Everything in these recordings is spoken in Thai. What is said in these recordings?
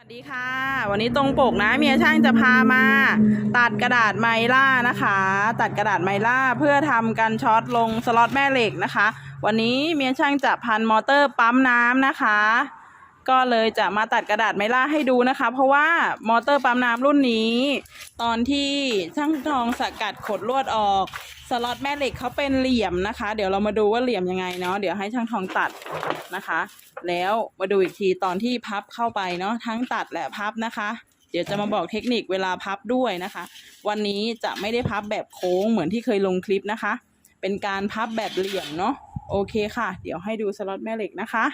วัสดีค่ะ วันนี้ตรงปกนะเมียช่างจะพามา ตัดกระดาษไมล่านะคะ ตัดกระดาษไมล่าเพื่อทำการช็อตลงสล็อตแม่เหล็กนะคะ วันนี้เมียช่างจะพันมอเตอร์ปั๊มน้ำนะคะ ก็เลยจะมาตัดกระดาษไมล่าให้ดูนะคะ เพราะว่ามอเตอร์ปั๊มน้ำรุ่นนี้ ตอนที่ช่างทองสกัดขดลวดออกสล็อตแม่เหล็กเขาเป็นเหลี่ยมนะคะ เดี๋ยวเรามาดูว่าเหลี่ยมยังไงเนาะเดี๋ยวให้ช่างทองตัดนะคะ แล้วมาดูอีกทีตอนที่พับเข้าไปเนาะทั้งตัดและพับนะคะ เดี๋ยวจะมาบอกเทคนิคเวลาพับด้วยนะคะ วันนี้จะไม่ได้พับแบบโค้งเหมือนที่เคยลงคลิปนะคะ เป็นการพับแบบเหลี่ยมเนาะโอเคค่ะ เดี๋ยวให้ดูสล็อตแม่เหล็กนะคะ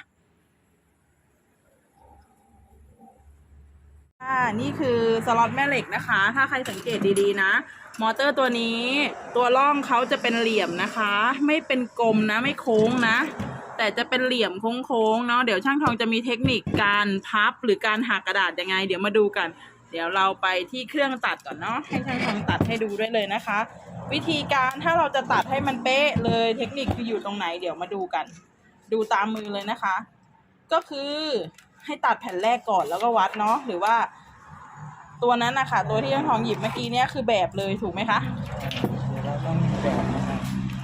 อ่านี่คือสล็อตแม่เหล็กนะคะ ถ้าใครสังเกตดีๆนะ มอเตอร์ตัวนี้ ตัวร่องเขาจะเป็นเหลี่ยมนะคะ ไม่เป็นกลมนะ ไม่โค้งนะ แต่จะเป็นเหลี่ยมโค้งๆเนาะ เดี๋ยวช่างทองจะมีเทคนิคการพับหรือการหักกระดาษยังไง เดี๋ยวมาดูกัน เดี๋ยวเราไปที่เครื่องตัดก่อนเนาะ ให้ช่างทองตัดให้ดูด้วยเลยนะคะ วิธีการถ้าเราจะตัดให้มันเป๊ะเลย เทคนิคคืออยู่ตรงไหน เดี๋ยวมาดูกัน ดูตามมือเลยนะคะ ก็คือ ให้ตัดแผ่นแรกก่อนแล้วก็วัดเนาะหรือว่า ตัวนั้นนะคะตัวที่ช่างทองหยิบเมื่อกี้เนี่ยคือแบบเลยถูกไหมคะเดี๋ยวเราต้องมีแบบนะครับ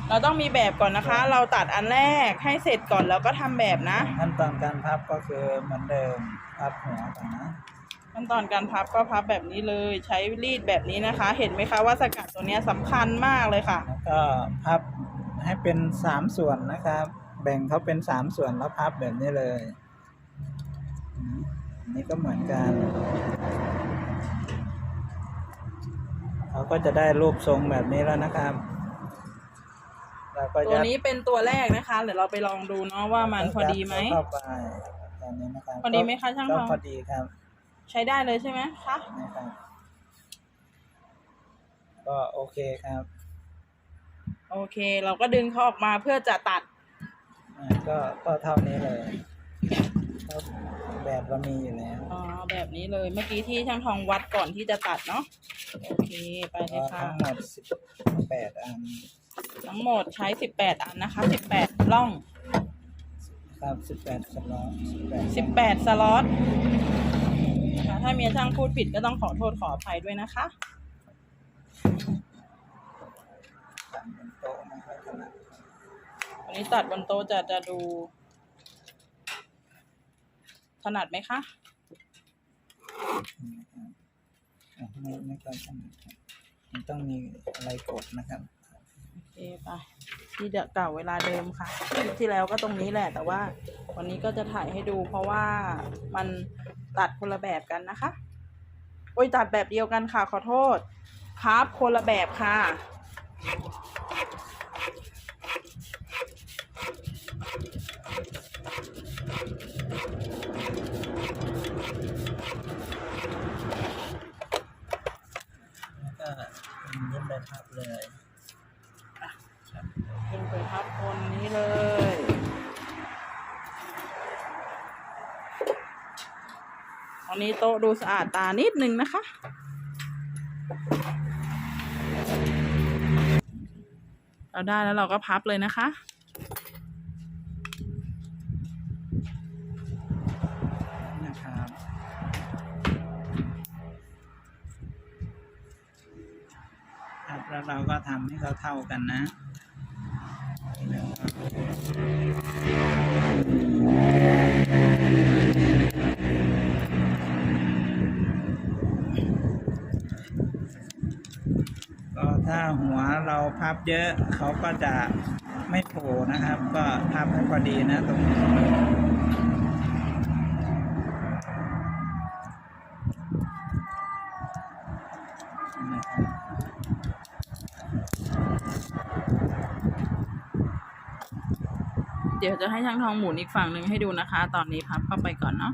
เราต้องมีแบบก่อนนะคะ เราตัดอันแรกให้เสร็จก่อนแล้วก็ทำแบบนะ ขั้นตอนการพับก็คือเหมือนเดิมพับหัวก่อนนะขั้นตอนการพับก็พับแบบนี้เลยใช้รีดแบบนี้นะคะ เห็นไหมคะว่าสกัดตัวเนี้ยสำคัญมากเลยค่ะ แล้วก็พับให้เป็นสามส่วนนะครับ แบ่งเขาเป็นสามส่วนแล้วพับแบบนี้เลยอืมอั นนี้ก็เหมือนกันเราก็จะได้รูปทรงแบบนี้แล้วนะครับเราก็ตัวยัดนี้เป็นตัวแรกนะคะเดี๋ยวเราไปลองดูเนาะว่ามันพอดีไหมเข้าไปแบบนี้นะครับพอดีไหมคะช่างก็ทองพอดีครับ ใช้ได้เลยใช่ไหมคะนะครับ ก็โอเคครับโอเค เราก็ดึงเขาออกมาเพื่อจะตัดอ่าก็ก็เท่านี้เลยก็ แบบเรามีอยู่แล้วอ๋อแบบนี้เลยเมื่อกี้ที่ช่างทองวัดก่อนที่จะตัดเนาะโอเคไปเลยก็ค่ะ ทั้งหมดสิบแปดอันทั้งหมดใช้สิบแปดอันนะคะสิบแปดล่องครับสิบแปดสล็อตสิบแปดสิบแปดสล็อตนะคะถ้าเมียช่างพูดผิดก็ต้องขอโทษขออภัยด้วยนะคะตั้งบนโต๊ะไม่ค่อยถนัดวันนี้ตัดบนโต๊ะจะจะดูถ นัดไหมคะนะครับอะไม่ไม่ค่อยถนัดครับมันต้องมีอะไรกดนะครับ โอเคไปที่เดเก่าเวลาเดิมค่ะคลิปที่แล้วก็ตรงนี้แหละ แต่ว่าวันนี้ก็จะถ่ายให้ดู เพราะว่ามันตัดคนละแบบกันนะคะโอ้ยตัดแบบเดียวกันค่ะ ขอโทษพับคนละแบบค่ะ แล้วก็ยิ้มไปพับเลย เป็นไปพับคนนี้เลย ตอ นี้โต๊ะดูสะอาดตานิดนึงนะคะ เราได้แล้วเราก็พับเลยนะคะนะครับแล้วเราก็ทำให้เขาเท่ากันนะแล้วก็ก็ ถ้าหัวเราพับเยอะเขาก็จะไม่โผล่นะครับ ก็พับให้พอดีนะตรงนี้เดี๋ยวจะให้ช่างทองหมุนอีกฝั่งหนึ่งให้ดูนะคะ ตอนนี้พับเข้าไปก่อนเนาะ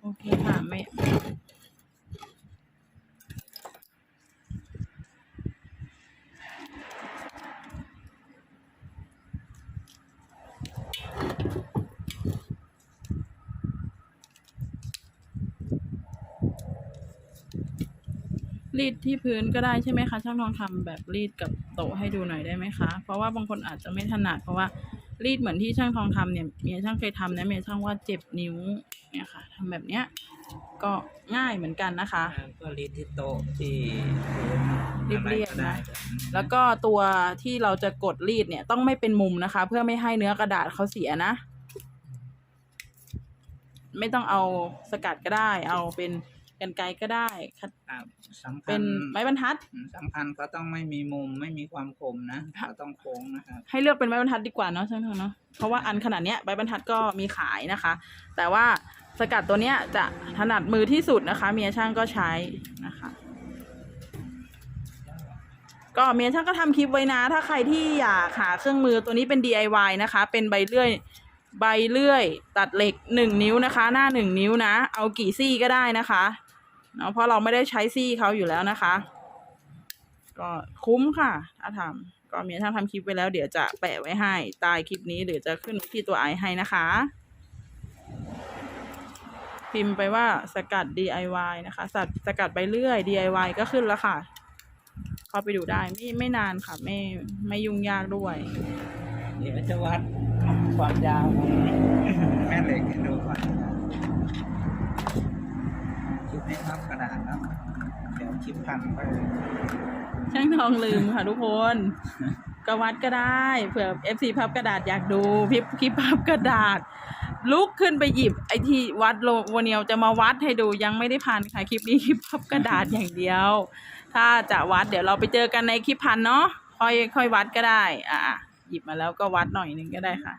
โอเคค่ะไม่ รีดที่พื้นก็ได้ใช่ไหมคะ ช่างทองทำแบบรีดกับโต๊ะให้ดูหน่อยได้ไหมคะ เพราะว่าบางคนอาจจะไม่ถนัดเพราะว่ารีดเหมือนที่ช่างทองทำเนี่ยเมียช่างเคยทำนะเมียช่างว่าเจ็บนิ้วเนี่ยค่ะทำแบบเนี้ยก็ง่ายเหมือนกันนะคะ ก็รีดที่โต๊ะที่พื้นรีบเรียบอะไรก็ได้นะครับแล้วก็ตัวที่เราจะกดรีดเนี่ยต้องไม่เป็นมุมนะคะ เพื่อไม่ให้เนื้อกระดาษเขาเสียนะ ไม่ต้องเอาสกัดก็ได้ เอาเป็น กันไกรก็ได้คัดครับสำคัเป็ญนไม้บรรทัดอืมสำคัญก็ต้องไม่มีมุมไม่มีความคมนะก็ต้องโค้งนะครับให้เลือกเป็นไม้บรรทัดดีกว่าเนาะช่างทองเนาะเพราะว่าอันขนาดเนี้ยไม้บรรทัดก็มีขายนะคะ แต่ว่าสกัดตัวเนี้ยจะถนัดมือที่สุดนะคะ เมียช่างก็ใช้นะคะ ก็เมียช่างก็ทำคลิปไว้นะ ถ้าใครที่อยากหาเครื่องมือตัวนี้เป็น DIY นะคะ เป็นใบเลื่อย ใบเลื่อย ตัดเหล็กหนึ่งนิ้วนะคะ หน้าหนึ่งนิ้วนะ เอากี่ซี่ก็ได้นะคะ เนาะเพราะเราไม่ได้ใช้ซี่เขาอยู่แล้วนะคะ ก็คุ้มค่ะ ถ้าทำก็เมียช่าทำคลิปไว้แล้ว เดี๋ยวจะแปะไว้ให้ใต้คลิปนี้หรือจะขึ้นที่ตัวไอให้นะคะ พิมพ์ไปว่าสกัด DIY นะคะสัตว์สกัดใบเลื่อย DIY ก็ขึ้นแล้วค่ะ เข้าไปดูได้ไม่ไม่นานค่ะ ไม่ไม่ยุ่งยากด้วย เดี๋ยวจะวัดความยาวของแม่เหล็กให้ดูก่อน นะครับคลิปนี้ครับกระดาษแล้วเดี๋ยวคลิปพันไปช่างทองลืมค่ะทุกคน ก็วัดก็ได้เผื่อ FC พับกระดาษอยากดูพิบคลิปพับกระดาษ ลุกขึ้นไปหยิบไอที่วัดโลวเนียวจะมาวัดให้ดูยังไม่ได้พันค่ะคลิปนี้คลิปพับกระดาษอย่างเดียว ถ้าจะวัดเดี๋ยวเราไปเจอกันในคลิปพันเนาะค่อยค่อยวัดก็ได้ อะหยิบมาแล้วก็วัดหน่อยนึงก็ได้ค่ะ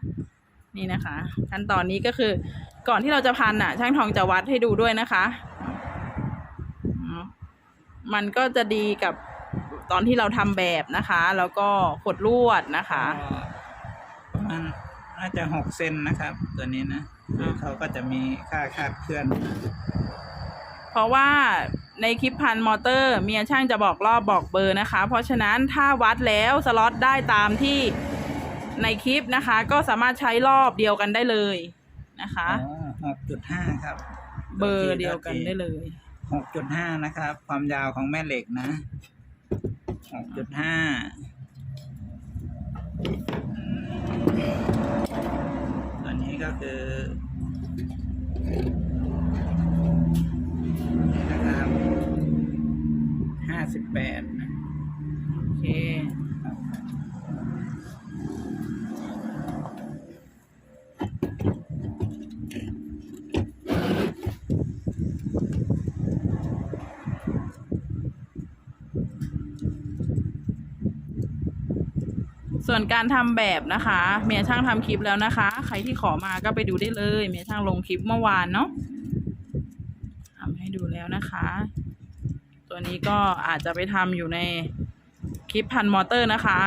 นี่นะคะ ขั้นตอนนี้ก็คือก่อนที่เราจะพันอะ ช่างทองจะวัดให้ดูด้วยนะคะ มันก็จะดีกับตอนที่เราทำแบบนะคะ แล้วก็ขดลวดนะคะก็ประมาณน่าจะหกเซนนะครับ ตัวนี้นะคือเขาก็จะมีค่าคาดเคลื่อน เพราะว่าในคลิปพันมอเตอร์เมียช่างจะบอกรอบบอกเบอร์นะคะ เพราะฉะนั้นถ้าวัดแล้วสล็อตได้ตามที่ในคลิปนะคะ ก็สามารถใช้รอบเดียวกันได้เลยนะคะหกจุดห้าครับ เบอร์เดียวกันได้เลย หกจุดห้านะครับ ความยาวของแม่เหล็กนะหกจุดห้าตัวนี้ก็คือนี่นะครับห้าสิบแปด โอเค ส่วนการทำแบบนะคะ เมียช่างทำคลิปแล้วนะคะ ใครที่ขอมาก็ไปดูได้เลย เมียช่างลงคลิปเมื่อวานเนาะทำให้ดูแล้วนะคะ ตัวนี้ก็อาจจะไปทำอยู่ในคลิปพันมอเตอร์นะคะ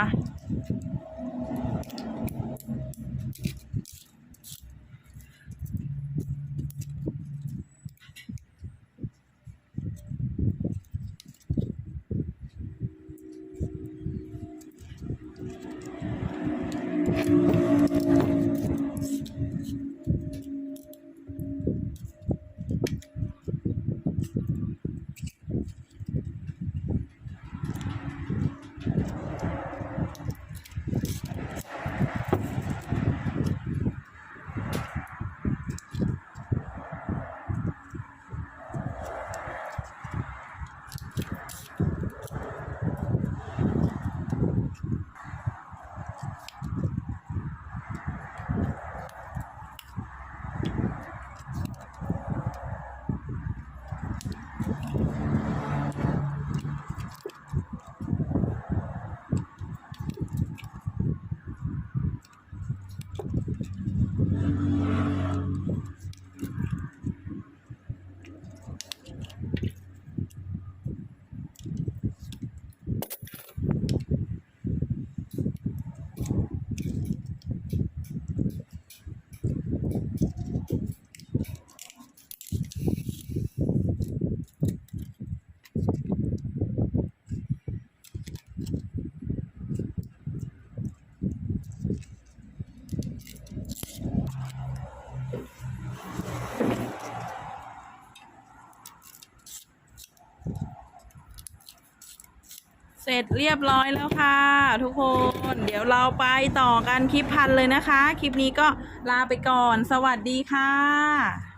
เสร็จเรียบร้อยแล้วค่ะ ทุกคน เดี๋ยวเราไปต่อกันคลิปพันเลยนะคะ คลิปนี้ก็ลาไปก่อน สวัสดีค่ะ